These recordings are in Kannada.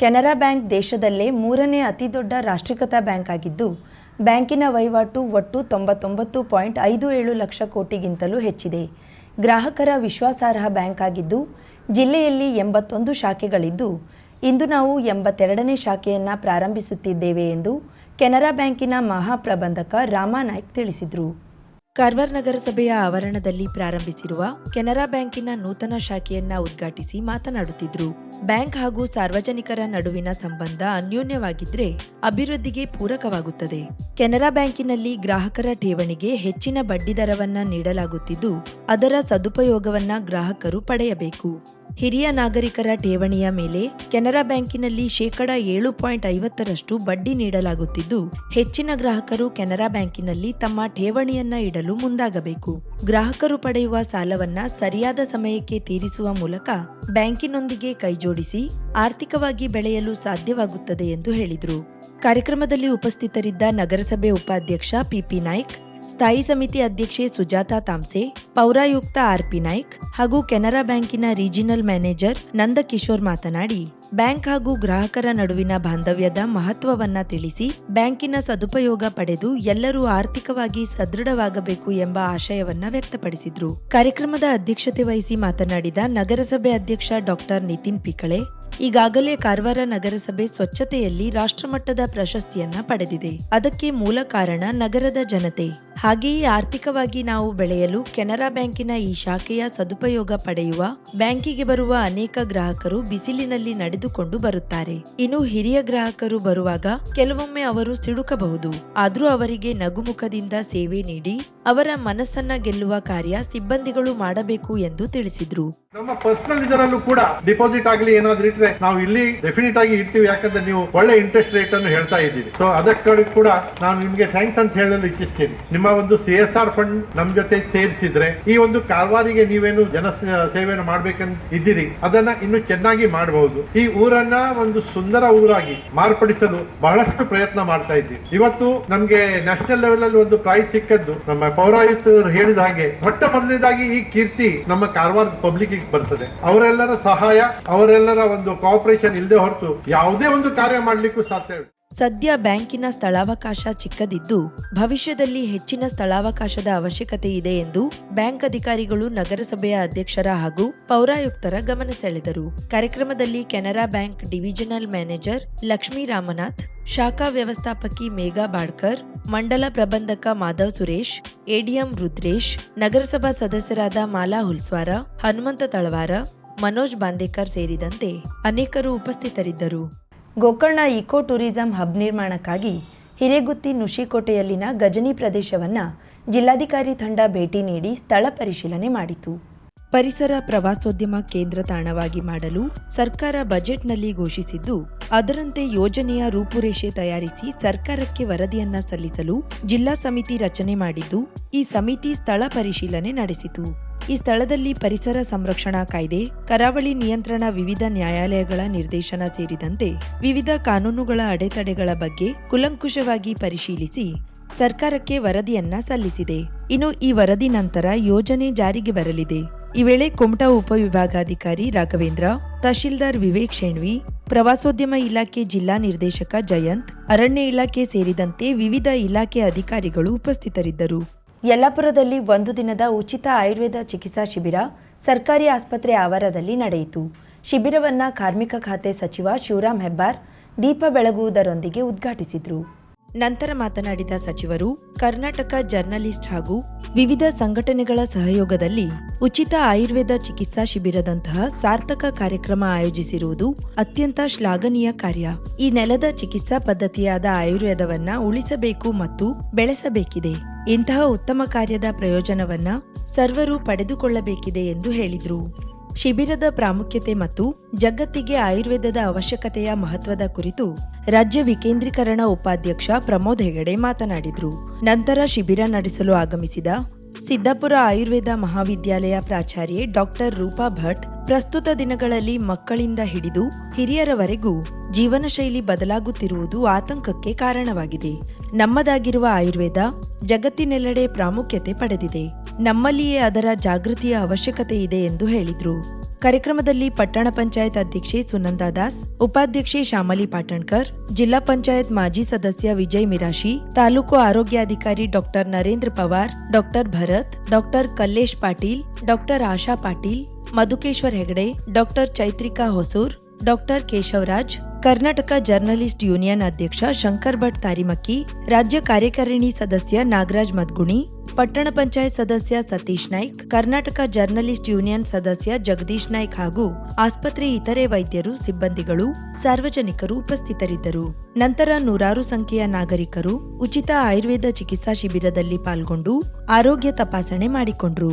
ಕೆನರಾ ಬ್ಯಾಂಕ್ ದೇಶದಲ್ಲೇ ಮೂರನೇ ಅತಿದೊಡ್ಡ ರಾಷ್ಟ್ರೀಕೃತ ಬ್ಯಾಂಕ್ ಆಗಿದ್ದು, ಬ್ಯಾಂಕಿನ ವಹಿವಾಟು ಒಟ್ಟು ತೊಂಬತ್ತೊಂಬತ್ತು ಪಾಯಿಂಟ್ ಐದು ಏಳು ಲಕ್ಷ ಕೋಟಿಗಿಂತಲೂ ಹೆಚ್ಚಿದೆ. ಗ್ರಾಹಕರ ವಿಶ್ವಾಸಾರ್ಹ ಬ್ಯಾಂಕ್ ಆಗಿದ್ದು, ಜಿಲ್ಲೆಯಲ್ಲಿ ಎಂಬತ್ತೊಂದು ಶಾಖೆಗಳಿದ್ದು, ಇಂದು ನಾವು ಎಂಬತ್ತೆರಡನೇ ಶಾಖೆಯನ್ನು ಪ್ರಾರಂಭಿಸುತ್ತಿದ್ದೇವೆ ಎಂದು ಕೆನರಾ ಬ್ಯಾಂಕಿನ ಮಹಾಪ್ರಬಂಧಕ ರಾಮಾ ನಾಯ್ಕ್ ತಿಳಿಸಿದರು. ಕಾರವಾರ ನಗರಸಭೆಯ ಆವರಣದಲ್ಲಿ ಪ್ರಾರಂಭಿಸಿರುವ ಕೆನರಾ ಬ್ಯಾಂಕಿನ ನೂತನ ಶಾಖೆಯನ್ನ ಉದ್ಘಾಟಿಸಿ ಮಾತನಾಡುತ್ತಿದ್ರು. ಬ್ಯಾಂಕ್ ಹಾಗೂ ಸಾರ್ವಜನಿಕರ ನಡುವಿನ ಸಂಬಂಧ ಅನ್ಯೋನ್ಯವಾಗಿದ್ರೆ ಅಭಿವೃದ್ಧಿಗೆ ಪೂರಕವಾಗುತ್ತದೆ. ಕೆನರಾ ಬ್ಯಾಂಕಿನಲ್ಲಿ ಗ್ರಾಹಕರ ಠೇವಣಿಗೆ ಹೆಚ್ಚಿನ ಬಡ್ಡಿದರವನ್ನ ನೀಡಲಾಗುತ್ತಿದ್ದು, ಅದರ ಸದುಪಯೋಗವನ್ನ ಗ್ರಾಹಕರು ಪಡೆಯಬೇಕು. ಹಿರಿಯ ನಾಗರಿಕರ ಠೇವಣಿಯ ಮೇಲೆ ಕೆನರಾ ಬ್ಯಾಂಕಿನಲ್ಲಿ ಶೇಕಡ ಏಳು ಪಾಯಿಂಟ್ ಐವತ್ತರಷ್ಟು ಬಡ್ಡಿ ನೀಡಲಾಗುತ್ತಿದ್ದು, ಹೆಚ್ಚಿನ ಗ್ರಾಹಕರು ಕೆನರಾ ಬ್ಯಾಂಕಿನಲ್ಲಿ ತಮ್ಮ ಠೇವಣಿಯನ್ನ ಇಡಲು ಮುಂದಾಗಬೇಕು. ಗ್ರಾಹಕರು ಪಡೆಯುವ ಸಾಲವನ್ನ ಸರಿಯಾದ ಸಮಯಕ್ಕೆ ತೀರಿಸುವ ಮೂಲಕ ಬ್ಯಾಂಕಿನೊಂದಿಗೆ ಕೈಜೋಡಿಸಿ ಆರ್ಥಿಕವಾಗಿ ಬೆಳೆಯಲು ಸಾಧ್ಯವಾಗುತ್ತದೆ ಎಂದು ಹೇಳಿದರು. ಕಾರ್ಯಕ್ರಮದಲ್ಲಿ ಉಪಸ್ಥಿತರಿದ್ದ ನಗರಸಭೆ ಉಪಾಧ್ಯಕ್ಷ ಪಿಪಿ ನಾಯ್ಕ್ ಸ್ಥಾಯಿ ಸಮಿತಿ ಅಧ್ಯಕ್ಷೆ ಸುಜಾತಾ ತಾಮ್ಸೆ, ಪೌರಾಯುಕ್ತ ಆರ್ಪಿ ನಾಯ್ಕ್ ಹಾಗೂ ಕೆನರಾ ಬ್ಯಾಂಕಿನ ರೀಜಿನಲ್ ಮ್ಯಾನೇಜರ್ ನಂದಕಿಶೋರ್ ಮಾತನಾಡಿ, ಬ್ಯಾಂಕ್ ಹಾಗೂ ಗ್ರಾಹಕರ ನಡುವಿನ ಬಾಂಧವ್ಯದ ಮಹತ್ವವನ್ನ ತಿಳಿಸಿ ಬ್ಯಾಂಕಿನ ಸದುಪಯೋಗ ಪಡೆದು ಎಲ್ಲರೂ ಆರ್ಥಿಕವಾಗಿ ಸದೃಢವಾಗಬೇಕು ಎಂಬ ಆಶಯವನ್ನ ವ್ಯಕ್ತಪಡಿಸಿದ್ರು. ಕಾರ್ಯಕ್ರಮದ ಅಧ್ಯಕ್ಷತೆ ವಹಿಸಿ ಮಾತನಾಡಿದ ನಗರಸಭೆ ಅಧ್ಯಕ್ಷ ಡಾಕ್ಟರ್ ನಿತಿನ್ ಪಿಕಳೆ ಈಗಾಗಲೇ ಕಾರವಾರ ನಗರಸಭೆ ಸ್ವಚ್ಛತೆಯಲ್ಲಿ ರಾಷ್ಟ್ರಮಟ್ಟದ ಪ್ರಶಸ್ತಿಯನ್ನ ಪಡೆದಿದೆ. ಅದಕ್ಕೆ ಮೂಲ ಕಾರಣ ನಗರದ ಜನತೆ. ಹಾಗೆಯೇ ಆರ್ಥಿಕವಾಗಿ ನಾವು ಬೆಳೆಯಲು ಕೆನರಾ ಬ್ಯಾಂಕಿನ ಈ ಶಾಖೆಯ ಸದುಪಯೋಗ ಪಡೆಯುವ ಬ್ಯಾಂಕಿಗೆ ಬರುವ ಅನೇಕ ಗ್ರಾಹಕರು ಬಿಸಿಲಿನಲ್ಲಿ ನಡೆದುಕೊಂಡು ಬರುತ್ತಾರೆ. ಇನ್ನು ಹಿರಿಯ ಗ್ರಾಹಕರು ಬರುವಾಗ ಕೆಲವೊಮ್ಮೆ ಅವರು ಸಿಡುಕಬಹುದು. ಆದರೂ ಅವರಿಗೆ ನಗುಮುಖದಿಂದ ಸೇವೆ ನೀಡಿ ಅವರ ಮನಸ್ಸನ್ನ ಗೆಲ್ಲುವ ಕಾರ್ಯ ಸಿಬ್ಬಂದಿಗಳು ಮಾಡಬೇಕು ಎಂದು ತಿಳಿಸಿದ್ರು. ನಮ್ಮ ಪರ್ಸನಲ್ ಇದರಲ್ಲೂ ಕೂಡ ಡಿಪಾಸಿಟ್ ಆಗಲಿ ಏನಾದ್ರೂ ಇಟ್ರೆ ನಾವು ಇಲ್ಲಿ ಡೆಫಿನೆಟ್ ಆಗಿ ಇಡ್ತೀವಿ, ಯಾಕಂದ್ರೆ ನೀವು ಒಳ್ಳೆ ಇಂಟ್ರೆಸ್ಟ್ ರೇಟ್ ಅನ್ನು ಹೇಳ್ತಾ ಇದ್ದೀವಿ ಸೊ ಅದಕ್ಕೆ ಕೂಡ ನಾನು ನಿಮಗೆ ಥ್ಯಾಂಕ್ಸ್ ಅಂತ ಹೇಳಲು ಇಚ್ಛಿಸ್ತೀನಿ. ನಿಮ್ಮ ಒಂದು ಸಿ ಎಸ್ ಆರ್ ಫಂಡ್ ನಮ್ ಜೊತೆ ಸೇರಿಸಿದ್ರೆ, ಈ ಒಂದು ಕಾರವಾರಿಗೆ ನೀವೇನು ಜನ ಸೇವೆಯನ್ನು ಮಾಡ್ಬೇಕಂತ ಇದ್ದೀರಿ, ಅದನ್ನ ಇನ್ನು ಚೆನ್ನಾಗಿ ಮಾಡಬಹುದು ಈ ಊರನ್ನ ಒಂದು ಸುಂದರ ಊರಾಗಿ ಮಾರ್ಪಡಿಸಲು ಬಹಳಷ್ಟು ಪ್ರಯತ್ನ ಮಾಡ್ತಾ ಇದ್ದೀವಿ. ಇವತ್ತು ನಮ್ಗೆ ನ್ಯಾಷನಲ್ ಲೆವೆಲ್ ಅಲ್ಲಿ ಒಂದು ಪ್ರೈಸ್ ಸಿಕ್ಕದ್ದು, ನಮ್ಮ ಪೌರಾಯುಕ್ತರು ಹೇಳಿದ ಹಾಗೆ, ಮೊಟ್ಟ ಮೊದಲನೇದಾಗಿ ಈ ಕೀರ್ತಿ ನಮ್ಮ ಕಾರವಾರ ಪಬ್ಲಿಕ್ ಬರ್ತದೆ. ಅವರೆಲ್ಲರ ಸಹಾಯ, ಅವರೆಲ್ಲರ ಒಂದು ಕೋಆಪರೇಷನ್ ಇಲ್ಲದೆ ಹೊರತು ಯಾವುದೇ ಒಂದು ಕಾರ್ಯ ಮಾಡಲಿಕ್ಕೂ ಸಾಧ್ಯ ಸದ್ಯ ಬ್ಯಾಂಕಿನ ಸ್ಥಳಾವಕಾಶ ಚಿಕ್ಕದಿದ್ದು ಭವಿಷ್ಯದಲ್ಲಿ ಹೆಚ್ಚಿನ ಸ್ಥಳಾವಕಾಶದ ಅವಶ್ಯಕತೆ ಇದೆ ಎಂದು ಬ್ಯಾಂಕ್ ಅಧಿಕಾರಿಗಳು ನಗರಸಭೆಯ ಅಧ್ಯಕ್ಷರ ಹಾಗೂ ಪೌರಾಯುಕ್ತರ ಗಮನ ಸೆಳೆದರು. ಕಾರ್ಯಕ್ರಮದಲ್ಲಿ Canara bank divisional manager Lakshmi Ramanath, ಶಾಖಾ ವ್ಯವಸ್ಥಾಪಕಿ ಮೇಘಾ ಬಾಡ್ಕರ್, ಮಂಡಲ ಪ್ರಬಂಧಕ ಮಾಧವ್ ಸುರೇಶ್, ಎಡಿಎಂ ರುದ್ರೇಶ್, ನಗರಸಭಾ ಸದಸ್ಯರಾದ ಮಾಲಾ ಹುಲ್ಸ್ವಾರ, ಹನುಮಂತ ತಳವಾರ ಮನೋಜ್ ಬಾಂದೇಕರ್ ಸೇರಿದಂತೆ ಅನೇಕರು ಉಪಸ್ಥಿತರಿದ್ದರು. ಗೋಕರ್ಣ ಇಕೋ ಟೂರಿಸಂ ಹಬ್ ನಿರ್ಮಾಣಕ್ಕಾಗಿ ಹಿರೇಗುತ್ತಿ ನುಶಿಕೋಟೆಯಲ್ಲಿನ ಗಜನಿ ಪ್ರದೇಶವನ್ನ ಜಿಲ್ಲಾಧಿಕಾರಿ ತಂಡ ಭೇಟಿ ನೀಡಿ ಸ್ಥಳ ಪರಿಶೀಲನೆ ಮಾಡಿತು. ಪರಿಸರ ಪ್ರವಾಸೋದ್ಯಮ ಕೇಂದ್ರ ತಾಣವಾಗಿ ಮಾಡಲು ಸರ್ಕಾರ ಬಜೆಟ್ನಲ್ಲಿ ಘೋಷಿಸಿದ್ದು ಅದರಂತೆ ಯೋಜನೆಯ ರೂಪುರೇಷೆ ತಯಾರಿಸಿ ಸರ್ಕಾರಕ್ಕೆ ವರದಿಯನ್ನ ಸಲ್ಲಿಸಲು ಜಿಲ್ಲಾ ಸಮಿತಿ ರಚನೆ ಮಾಡಿದ್ದು ಈ ಸಮಿತಿ ಸ್ಥಳ ಪರಿಶೀಲನೆ ನಡೆಸಿತು. ಈ ಸ್ಥಳದಲ್ಲಿ ಪರಿಸರ ಸಂರಕ್ಷಣಾ ಕಾಯ್ದೆ, ಕರಾವಳಿ ನಿಯಂತ್ರಣ ವಿವಿಧ ನ್ಯಾಯಾಲಯಗಳ ನಿರ್ದೇಶನ ಸೇರಿದಂತೆ ವಿವಿಧ ಕಾನೂನುಗಳ ಅಡೆತಡೆಗಳ ಬಗ್ಗೆ ಕುಲಂಕುಷವಾಗಿ ಪರಿಶೀಲಿಸಿ ಸರ್ಕಾರಕ್ಕೆ ವರದಿಯನ್ನ ಸಲ್ಲಿಸಿದೆ. ಇನ್ನು ಈ ವರದಿ ನಂತರ ಯೋಜನೆ ಜಾರಿಗೆ ಬರಲಿದೆ. ಈ ವೇಳೆ ಕುಮಟಾ ಉಪವಿಭಾಗಾಧಿಕಾರಿ ರಾಘವೇಂದ್ರ, ತಹಶೀಲ್ದಾರ್ ವಿವೇಕ್ ಶೇಣ್ವಿ, ಪ್ರವಾಸೋದ್ಯಮ ಇಲಾಖೆ ಜಿಲ್ಲಾ ನಿರ್ದೇಶಕ ಜಯಂತ್, ಅರಣ್ಯ ಇಲಾಖೆ ಸೇರಿದಂತೆ ವಿವಿಧ ಇಲಾಖೆ ಅಧಿಕಾರಿಗಳು ಉಪಸ್ಥಿತರಿದ್ದರು. ಯಲ್ಲಾಪುರದಲ್ಲಿ ಒಂದು ದಿನದ ಉಚಿತ ಆಯುರ್ವೇದ ಚಿಕಿತ್ಸಾ ಶಿಬಿರ ಸರ್ಕಾರಿ ಆಸ್ಪತ್ರೆ ಆವರದಲ್ಲಿ ನಡೆಯಿತು. ಶಿಬಿರವನ್ನ ಕಾರ್ಮಿಕ ಖಾತೆ ಸಚಿವ ಶಿವರಾಂ ಹೆಬ್ಬಾರ್, ದೀಪ ಬೆಳಗುವುದರೊಂದಿಗೆ ಉದ್ಘಾಟಿಸಿದರು. ನಂತರ ಮಾತನಾಡಿದ ಸಚಿವರು, ಕರ್ನಾಟಕ ಜರ್ನಲಿಸ್ಟ್ ಹಾಗೂ ವಿವಿಧ ಸಂಘಟನೆಗಳ ಸಹಯೋಗದಲ್ಲಿ ಉಚಿತ ಆಯುರ್ವೇದ ಚಿಕಿತ್ಸಾ ಶಿಬಿರದಂತಹ ಸಾರ್ಥಕ ಕಾರ್ಯಕ್ರಮ ಆಯೋಜಿಸಿರುವುದು ಅತ್ಯಂತ ಶ್ಲಾಘನೀಯ ಕಾರ್ಯ. ಈ ನೆಲದ ಚಿಕಿತ್ಸಾ ಪದ್ಧತಿಯಾದ ಆಯುರ್ವೇದವನ್ನ ಉಳಿಸಬೇಕು ಮತ್ತು ಬೆಳೆಸಬೇಕಿದೆ. ಇಂತಹ ಉತ್ತಮ ಕಾರ್ಯದ ಪ್ರಯೋಜನವನ್ನ ಸರ್ವರು ಪಡೆದುಕೊಳ್ಳಬೇಕಿದೆ ಎಂದು ಹೇಳಿದರು. ಶಿಬಿರದ ಪ್ರಾಮುಖ್ಯತೆ ಮತ್ತು ಜಗತ್ತಿಗೆ ಆಯುರ್ವೇದದ ಅವಶ್ಯಕತೆಯ ಮಹತ್ವದ ಕುರಿತು ರಾಜ್ಯ ವಿಕೇಂದ್ರೀಕರಣ ಉಪಾಧ್ಯಕ್ಷ ಪ್ರಮೋದ್ ಹೆಗಡೆ ಮಾತನಾಡಿದರು. ನಂತರ ಶಿಬಿರ ನಡೆಸಲು ಆಗಮಿಸಿದ ಸಿದ್ದಾಪುರ ಆಯುರ್ವೇದ ಮಹಾವಿದ್ಯಾಲಯ ಪ್ರಾಚಾರ್ಯೆ ಡಾಕ್ಟರ್ ರೂಪಾ ಭಟ್ ಪ್ರಸ್ತುತ ದಿನಗಳಲ್ಲಿ ಮಕ್ಕಳಿಂದ ಹಿಡಿದು ಹಿರಿಯರವರೆಗೂ ಜೀವನ ಶೈಲಿ ಬದಲಾಗುತ್ತಿರುವುದು ಆತಂಕಕ್ಕೆ ಕಾರಣವಾಗಿದೆ. ನಮ್ಮದಾಗಿರುವ ಆಯುರ್ವೇದ ಜಗತ್ತಿನೆಲ್ಲೆಡೆ ಪ್ರಾಮುಖ್ಯತೆ ಪಡೆದಿದೆ. ನಮ್ಮಲ್ಲಿಯೇ ಅದರ ಜಾಗೃತಿಯ ಅವಶ್ಯಕತೆ ಇದೆ ಎಂದು ಹೇಳಿದ್ರು. ಕಾರ್ಯಕ್ರಮದಲ್ಲಿ ಪಟ್ಟಣ ಪಂಚಾಯತ್ ಅಧ್ಯಕ್ಷೆ ಸುನಂದಾ ದಾಸ್, ಉಪಾಧ್ಯಕ್ಷೆ ಶ್ಯಾಮಲಿ ಪಾಟಣ್ಕರ್, ಜಿಲ್ಲಾ ಪಂಚಾಯತ್ ಮಾಜಿ ಸದಸ್ಯ ವಿಜಯ್ ಮಿರಾಶಿ, ತಾಲೂಕು ಆರೋಗ್ಯಾಧಿಕಾರಿ doctor Narendra Pawar, doctor Bharat, doctor Kallesh Patil, doctor Asha Patil, Madhukeshwar Hegde, doctor Chaitrika Hosur, doctor Keshavaraj Karnataka journalist union ಅಧ್ಯಕ್ಷ ಶಂಕರ್ ಭಟ್ ತಾರಿಮಕ್ಕಿ, ರಾಜ್ಯ ಕಾರ್ಯಕಾರಿಣಿ ಸದಸ್ಯ ನಾಗರಾಜ್ ಮದ್ಗುಣಿ, ಪಟ್ಟಣ ಪಂಚಾಯತ್ ಸದಸ್ಯ ಸತೀಶ್ ನಾಯ್ಕ್, ಕರ್ನಾಟಕ ಜರ್ನಲಿಸ್ಟ್ ಯೂನಿಯನ್ ಸದಸ್ಯ ಜಗದೀಶ್ ನಾಯ್ಕ್ ಹಾಗೂ ಆಸ್ಪತ್ರೆ ಇತರೆ ವೈದ್ಯರು, ಸಿಬ್ಬಂದಿಗಳು, ಸಾರ್ವಜನಿಕರು ಉಪಸ್ಥಿತರಿದ್ದರು. ನಂತರ ನೂರಾರು ಸಂಖ್ಯೆಯ ನಾಗರಿಕರು ಉಚಿತ ಆಯುರ್ವೇದ ಚಿಕಿತ್ಸಾ ಶಿಬಿರದಲ್ಲಿ ಪಾಲ್ಗೊಂಡು ಆರೋಗ್ಯ ತಪಾಸಣೆ ಮಾಡಿಕೊಂಡ್ರು.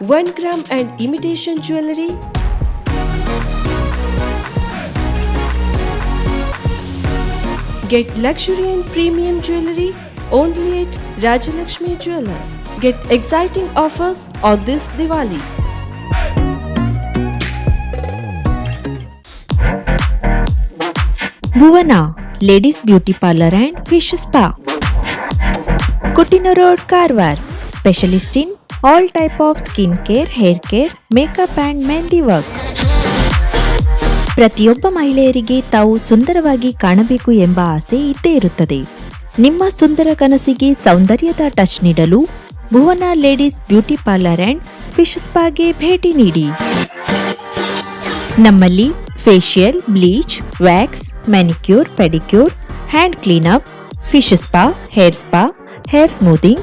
1 gram and imitation jewelry, Get luxury and premium jewelry only at Rajalakshmi Jewelers. Get exciting offers on this Diwali. Bhuvana, Ladies Beauty Parlor and Fish Spa. Kutino Road specialist in all type of skin care hair care makeup and mehndi work ಪ್ರತಿಯೊಬ್ಬ ಮಹಿಳೆಯರಿಗೆ ತಾವು ಸುಂದರವಾಗಿ ಕಾಣಬೇಕು ಎಂಬ ಆಸೆ ಇದ್ದೇ ಇರುತ್ತದೆ. ನಿಮ್ಮ ಸುಂದರ ಕನಸಿಗೆ ಸೌಂದರ್ಯದ ಟಚ್ ನೀಡಲು Bhuvana ladies beauty parlour and fish ಸ್ಪಾಗೆ ಭೇಟಿ ನೀಡಿ. ನಮ್ಮಲ್ಲಿ facial bleach wax manicure pedicure hand cleanup fish spa hair spa hair smoothing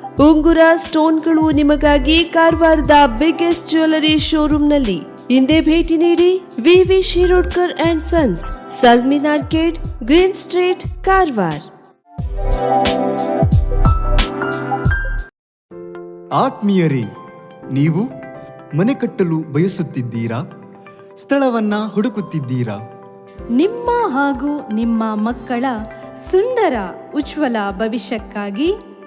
ಉಂಗುರ ಸ್ಟೋನ್ಗಳು ನಿಮಗಾಗಿ ಕಾರವಾರದ ಬಿಗ್ಗೆಸ್ಟ್ ಜ್ಯುವೆಲರಿ ಶೋರೂಮ್ನಲ್ಲಿ ಹಿಂದೆ ಭೇಟಿ ನೀಡಿ VV Shirodkar and sons Salmin arcade green street Karwar. ಆತ್ಮೀಯರೇ ನೀವು ಮನೆ ಕಟ್ಟಲು ಬಯಸುತ್ತಿದ್ದೀರಾ? ಸ್ಥಳವನ್ನ ಹುಡುಕುತ್ತಿದ್ದೀರಾ? ನಿಮ್ಮ ಹಾಗೂ ನಿಮ್ಮ ಮಕ್ಕಳ ಸುಂದರ ಉಜ್ವಲ ಭವಿಷ್ಯಕ್ಕಾಗಿ